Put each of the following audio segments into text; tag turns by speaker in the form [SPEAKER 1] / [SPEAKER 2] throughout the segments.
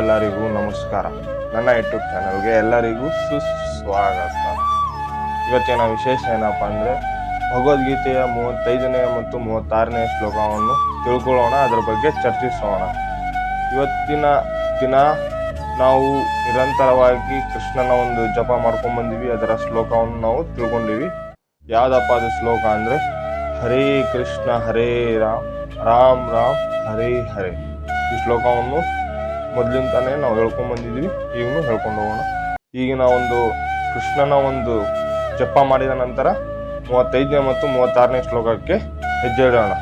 [SPEAKER 1] ಎಲ್ಲರಿಗೂ ನಮಸ್ಕಾರ. ನನ್ನ ಯೂಟ್ಯೂಬ್ ಚಾನಲ್ಗೆ ಎಲ್ಲರಿಗೂ ಸುಸ್ವಾಗತ. ಇವತ್ತಿನ ವಿಶೇಷ ಏನಪ್ಪ ಅಂದರೆ ಭಗವದ್ಗೀತೆಯ ಮೂವತ್ತೈದನೇ ಮತ್ತು ಮೂವತ್ತಾರನೇ ಶ್ಲೋಕವನ್ನು ತಿಳ್ಕೊಳ್ಳೋಣ, ಅದರ ಬಗ್ಗೆ ಚರ್ಚಿಸೋಣ. ಇವತ್ತಿನ ದಿನ ನಾವು ನಿರಂತರವಾಗಿ ಕೃಷ್ಣನ ಒಂದು ಜಪ ಮಾಡ್ಕೊಂಡ್ ಬಂದಿವಿ, ಅದರ ಶ್ಲೋಕವನ್ನು ನಾವು ತಿಳ್ಕೊಂಡಿವಿ. ಯಾವುದಪ್ಪ ಅದು ಶ್ಲೋಕ ಅಂದರೆ, ಹರೇ ಕೃಷ್ಣ ಹರೇ ರಾಮ್ ರಾಮ್ ರಾಮ್ ಹರೇ ಹರೇ. ಈ ಶ್ಲೋಕವನ್ನು ಮೊದಲಿಂದಾನೇ ನಾವು ಹೇಳ್ಕೊಂಬಂದಿದ್ವಿ ಈಗಲೂ ಹೇಳ್ಕೊಂಡು ಹೋಗೋಣ. ಈಗಿನ ಒಂದು ಕೃಷ್ಣನ ಒಂದು ಜಪ ಮಾಡಿದ ನಂತರ ಮೂವತ್ತೈದನೇ ಮತ್ತು ಮೂವತ್ತಾರನೇ ಶ್ಲೋಕಕ್ಕೆ ಹೆಜ್ಜೆ ಇಡೋಣ.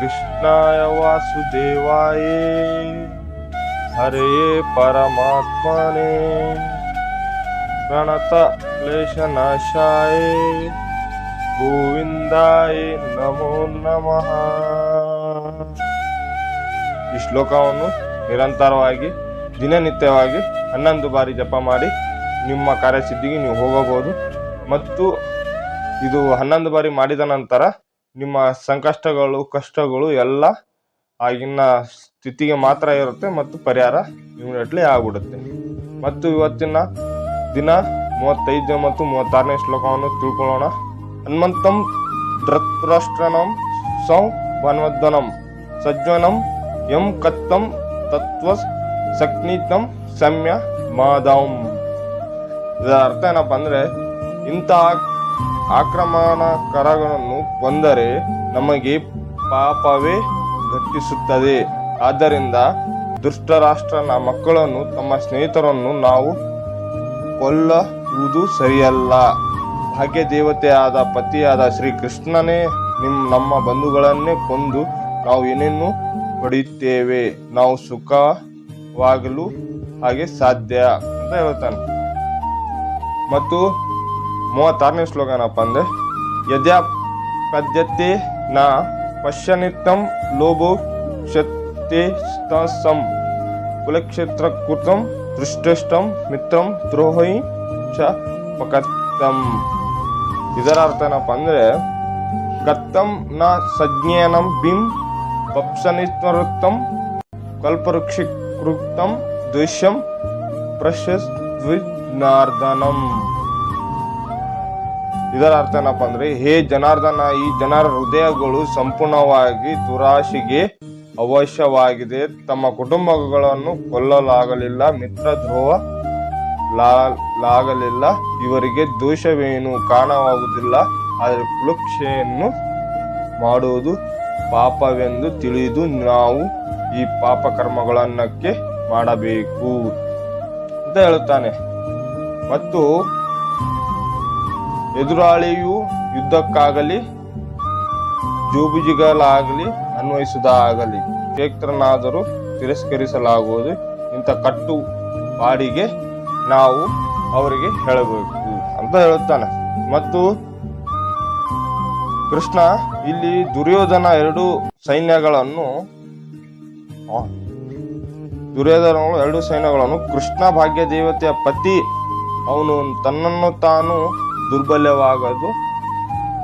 [SPEAKER 1] ಕೃಷ್ಣಾಯ ವಾಸುದೇವಾಯೇ ಹರೇ ಪರಮಾತ್ಮನೇ ಪ್ರಣತ ಕ್ಲೇಶನಾಶಾಯೇ ಗೋವಿಂದಾಯ ನಮೋ ನಮಃ. ಈ ಶ್ಲೋಕವನ್ನು ನಿರಂತರವಾಗಿ, ದಿನನಿತ್ಯವಾಗಿ ಹನ್ನೊಂದು ಬಾರಿ ಜಪ ಮಾಡಿ ನಿಮ್ಮ ಕಾರ್ಯಸಿದ್ಧಿಗೆ ನೀವು ಹೋಗಬಹುದು. ಮತ್ತು ಇದು ಹನ್ನೊಂದು ಬಾರಿ ಮಾಡಿದ ನಂತರ ನಿಮ್ಮ ಸಂಕಷ್ಟಗಳು, ಕಷ್ಟಗಳು ಎಲ್ಲ ಆಗಿನ ಸ್ಥಿತಿಗೆ ಮಾತ್ರ ಇರುತ್ತೆ ಮತ್ತು ಪರಿಹಾರ ಇಮಿಡಿಯೇಟ್ಲಿ ಆಗ್ಬಿಡುತ್ತೆ. ಮತ್ತು ಇವತ್ತಿನ ದಿನ ಮೂವತ್ತೈದು ಮತ್ತು ಮೂವತ್ತಾರನೇ ಶ್ಲೋಕವನ್ನು ತಿಳ್ಕೊಳ್ಳೋಣ. ಹನುಮಂತಂ ಧೃತರಾಷ್ಟ್ರನಂ ಸೌ ವನ್ವದನಂ ಸಜ್ಜನಂ ಯಂ ಕತ್ತಂ ತತ್ವ ಸಕ್ನಿತಂ ಸಮ್ಯ ಮಾದಂ. ಇದರ ಅರ್ಥ ಏನಪ್ಪ ಅಂದರೆ ಇಂತಹ ಆಕ್ರಮಣಕರಗಳನ್ನು ಕೊಂದರೆ ನಮಗೆ ಪಾಪವೇ ಘಟ್ಟಿಸುತ್ತದೆ ಆದ್ದರಿಂದ ದುಷ್ಟರಾಷ್ಟ್ರನ ಮಕ್ಕಳನ್ನು ತಮ್ಮ ಸ್ನೇಹಿತರನ್ನು ನಾವು ಕೊಲ್ಲುವುದು ಸರಿಯಲ್ಲ. ಭಾಗ್ಯ ದೇವತೆ ಆದ ಪತಿಯಾದ ಶ್ರೀಕೃಷ್ಣನೇ ನಿಮ್ಮ ನಿಮ್ ನಮ್ಮ ಬಂಧುಗಳನ್ನೇ ಕೊಂದು ನಾವು ಏನೇನು ಪಡೆಯುತ್ತೇವೆ, ನಾವು ಸುಖವಾಗಲು ಹಾಗೆ ಸಾಧ್ಯ ಅಂತ ಹೇಳ್ತಾನೆ. ಮತ್ತು ಮೂವತ್ತಾರನೇ ಶ್ಲೋಕ ಏನಪ್ಪ ಅಂದ್ರೆ, ಯದ್ಯಾ ಪದ್ಯತೆ ನ ಪಶ್ಯನಿತ್ತಂ ಲೋಭೋ ಕ್ಷತೆ ಸಂ ಕುಲಕ್ಷೇತ್ರ ಕೃತಂ ದೃಷ್ಟಷ್ಟಂ ಮಿತ್ರಂ ದ್ರೋಹಿ ಚ ಪಕತ್ತಂ ಇದರ ಅರ್ಥ ಏನಪ್ಪ ಅಂದ್ರೆ ಕತ್ತಂ ನ ಸಜ್ಞಾನಂ ಬಿಂ ಪಪ್ಸನಿತ್ವೃತ್ತಂ ಕಲ್ಪವೃಕ್ಷಿಕೃತಂ ಪ್ರಶಸ್ ಪ್ರಶಸ್ತ್ವಿಜ್ಞಾರ್ದನಂ ಇದರ ಅರ್ಥ ಏನಪ್ಪ ಅಂದ್ರೆ ಹೇ ಜನಾರ್ದನ, ಈ ಜನರ ಹೃದಯಗಳು ಸಂಪೂರ್ಣವಾಗಿ ದುರಾಶೆಗೆ ಅವಶ್ಯವಾಗಿದೆ. ತಮ್ಮ ಕುಟುಂಬಗಳನ್ನು ಕೊಲ್ಲಲಾಗಲಿಲ್ಲ. ಮಿತ್ರ ಲಾ- ಲಾಗಲಿಲ್ಲ. ಇವರಿಗೆ ದೋಷವೇನು ಕಾಣವಾಗುವುದಿಲ್ಲ ಆದರೆ ಕುಲಕ್ಷೆಯನ್ನು ಮಾಡುವುದು ಪಾಪವೆಂದು ತಿಳಿದು ನಾವು ಈ ಪಾಪ ಕರ್ಮಗಳನ್ನಕ್ಕೆ ಮಾಡಬೇಕು ಅಂತ ಹೇಳುತ್ತಾನೆ. ಮತ್ತು ಎದುರಾಳಿಯು ಯುದ್ಧಕ್ಕಾಗಲಿ, ಜೂಬುಜಿಗಳಾಗಲಿ ಅನ್ವಯಿಸುವುದಾಗಲಿ, ಕ್ಷೇತ್ರನಾದರೂ ತಿರಸ್ಕರಿಸಲಾಗುವುದು. ಇಂಥ ಕಟ್ಟು ಬಾಡಿಗೆ ನಾವು ಅವರಿಗೆ ಹೇಳಬೇಕು ಅಂತ ಹೇಳುತ್ತಾನೆ. ಮತ್ತು ಕೃಷ್ಣ ಇಲ್ಲಿ ದುರ್ಯೋಧನ ಎರಡು ಸೈನ್ಯಗಳನ್ನು ದುರ್ಯೋಧನಗಳು ಎರಡು ಸೈನ್ಯಗಳನ್ನು, ಕೃಷ್ಣ ಭಾಗ್ಯ ದೇವತೆಯ ಪತಿ ಅವನು ತನ್ನನ್ನು ತಾನು ದುರ್ಬಲ್ಯವಾಗದು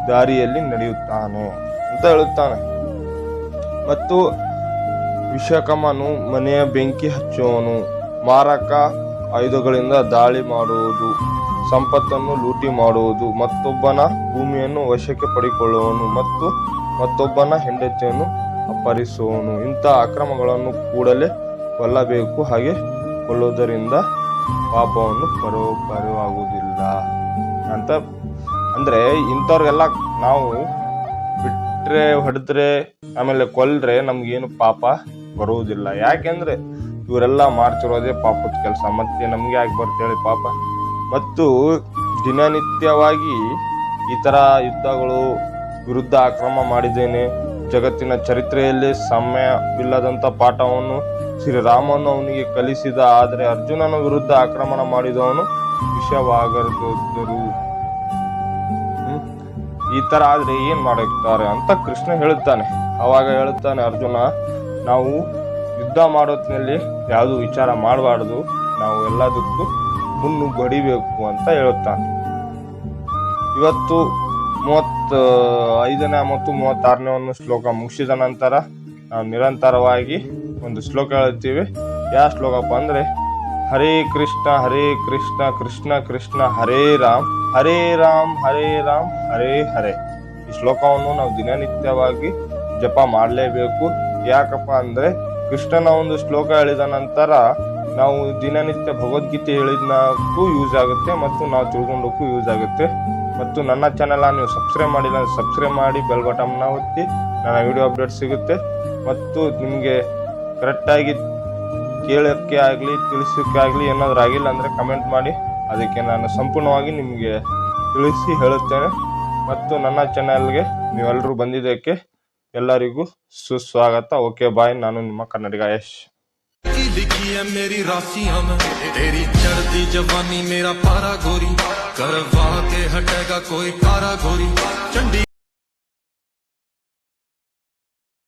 [SPEAKER 1] ದಾರಿಯಲ್ಲಿ ನಡೆಯುತ್ತಾನೆ ಅಂತ ಹೇಳುತ್ತಾನೆ. ಮತ್ತು ವಿಷಕಮನು ಮನೆಯ ಬೆಂಕಿ ಹಚ್ಚುವನು ಮಾರಕ ಆಯುಧಗಳಿಂದ ದಾಳಿ ಮಾಡುವುದು, ಸಂಪತ್ತನ್ನು ಲೂಟಿ ಮಾಡುವುದು, ಮತ್ತೊಬ್ಬನ ಭೂಮಿಯನ್ನು ವಶಕ್ಕೆ ಪಡಿಕೊಳ್ಳುವನು ಮತ್ತು ಮತ್ತೊಬ್ಬನ ಹೆಂಡತಿಯನ್ನು ಅಪಹರಿಸುವನು. ಇಂಥ ಅಕ್ರಮಗಳನ್ನು ಕೂಡಲೇ ಕೊಲ್ಲಬೇಕು. ಹಾಗೆ ಕೊಲ್ಲುವುದರಿಂದ ಪಾಪವನ್ನು ಪರೋಪರವಾಗುವುದಿಲ್ಲ ಅಂತ ಅಂದರೆ ಇಂಥವ್ರಿಗೆಲ್ಲ ನಾವು ಬಿಟ್ಟರೆ ಹೊಡೆದ್ರೆ, ಆಮೇಲೆ ಕೊಲ್ಲರೆ ನಮಗೇನು ಪಾಪ ಬರುವುದಿಲ್ಲ. ಯಾಕೆಂದ್ರೆ ಇವರೆಲ್ಲ ಮಾಡ್ತಿರೋದೇ ಪಾಪದ ಕೆಲಸ. ಮತ್ತೆ ನಮ್ಗೆ ಯಾಕೆ ಬರ್ತೇಳಿ ಪಾಪ? ಮತ್ತು ದಿನನಿತ್ಯವಾಗಿ ಈ ತರ ಯುದ್ಧಗಳು ವಿರುದ್ಧ ಆಕ್ರಮ ಮಾಡಿದ್ದೇನೆ. ಜಗತ್ತಿನ ಚರಿತ್ರೆಯಲ್ಲಿ ಸಮಯವಿಲ್ಲದಂತ ಪಾಠವನ್ನು ಶ್ರೀರಾಮನು ಅವನಿಗೆ ಕಲಿಸಿದ. ಆದರೆ ಅರ್ಜುನನ ವಿರುದ್ಧ ಆಕ್ರಮಣ ಮಾಡಿದವನು ವಿಷವಾಗರ್ದರು? ಈ ತರ ಆದ್ರೆ ಏನ್ ಮಾಡುತ್ತಾರೆ ಅಂತ ಕೃಷ್ಣ ಹೇಳುತ್ತಾನೆ. ಅವಾಗ ಹೇಳುತ್ತಾನೆ, ಅರ್ಜುನ, ನಾವು ಯುದ್ಧ ಮಾಡೋತ್ನಲ್ಲಿ ಯಾವುದು ವಿಚಾರ ಮಾಡಬಾರ್ದು, ನಾವು ಎಲ್ಲದಕ್ಕೂ ಮುನ್ನುಗ್ಗಡಿಬೇಕು ಅಂತ ಹೇಳುತ್ತಾನೆ. ಇವತ್ತು ಮೂವತ್ತು ಐದನೇ ಮತ್ತು ಮೂವತ್ತಾರನೇ ಒಂದು ಶ್ಲೋಕ ಮುಗಿಸಿದ ನಂತರ ನಾವು ನಿರಂತರವಾಗಿ ಒಂದು ಶ್ಲೋಕ ಹೇಳುತ್ತೀವಿ. ಯಾವ ಶ್ಲೋಕಪ್ಪ ಅಂದರೆ, ಹರೇ ಕೃಷ್ಣ ಹರೇ ಕೃಷ್ಣ ಕೃಷ್ಣ ಕೃಷ್ಣ, ಹರೇ ರಾಮ್ ಹರೇ ರಾಮ್ ಹರೇ ರಾಮ್, ಹರೇ ಹರೇ. ಈ ಶ್ಲೋಕವನ್ನು ನಾವು ದಿನನಿತ್ಯವಾಗಿ ಜಪ ಮಾಡಲೇಬೇಕು. ಯಾಕಪ್ಪ ಅಂದರೆ ಕೃಷ್ಣನ ಒಂದು ಶ್ಲೋಕ ಹೇಳಿದ ನಂತರ ನಾವು ದಿನನಿತ್ಯ ಭಗವದ್ಗೀತೆ ಹೇಳಿದಕ್ಕೂ ಯೂಸ್ ಆಗುತ್ತೆ ಮತ್ತು ನಾವು ತಿಳ್ಕೊಂಡಕ್ಕೂ ಯೂಸ್ ಆಗುತ್ತೆ. ಮತ್ತು ನನ್ನ ಚಾನೆಲ್ ನೀವು ಸಬ್ಸ್ಕ್ರೈಬ್ ಮಾಡಿಲ್ಲ ಸಬ್ಸ್ಕ್ರೈಬ್ ಮಾಡಿ ಬೆಲ್ ಬಟನ್ನ ಒತ್ತಿ, ನನ್ನ ವಿಡಿಯೋ ಅಪ್ಡೇಟ್ ಸಿಗುತ್ತೆ. ಮತ್ತು ನಿಮಗೆ ಕರೆಕ್ಟಾಗಿ ಕೇಳೋಕ್ಕೆ ಆಗಲಿ, ತಿಳಿಸೋಕ್ಕೆ ಆಗಲಿ ಏನಾದರೂ ಆಗಿಲ್ಲ ಅಂದರೆ ಕಮೆಂಟ್ ಮಾಡಿ. ಅದಕ್ಕೆ ನಾನು ಸಂಪೂರ್ಣವಾಗಿ ನಿಮಗೆ ತಿಳಿಸಿ ಹೇಳುತ್ತೇನೆ. ಮತ್ತು ನನ್ನ ಚಾನೆಲ್ಗೆ ನೀವೆಲ್ಲರೂ ಬಂದಿದ್ದಕ್ಕೆ ಎಲ್ಲರಿಗೂ ಸುಸ್ವಾಗತ ಓಕೆ ಬಾಯ್ ನಾನು ನಿಮ್ಮ ಕನ್ನಡಿಗ ಯಶ್
[SPEAKER 2] की लिखी है मेरी राशियां में तेरी चढ़ती जवानी मेरा पारा गोरी करवा के हटेगा कोई कारा गोरी चंडी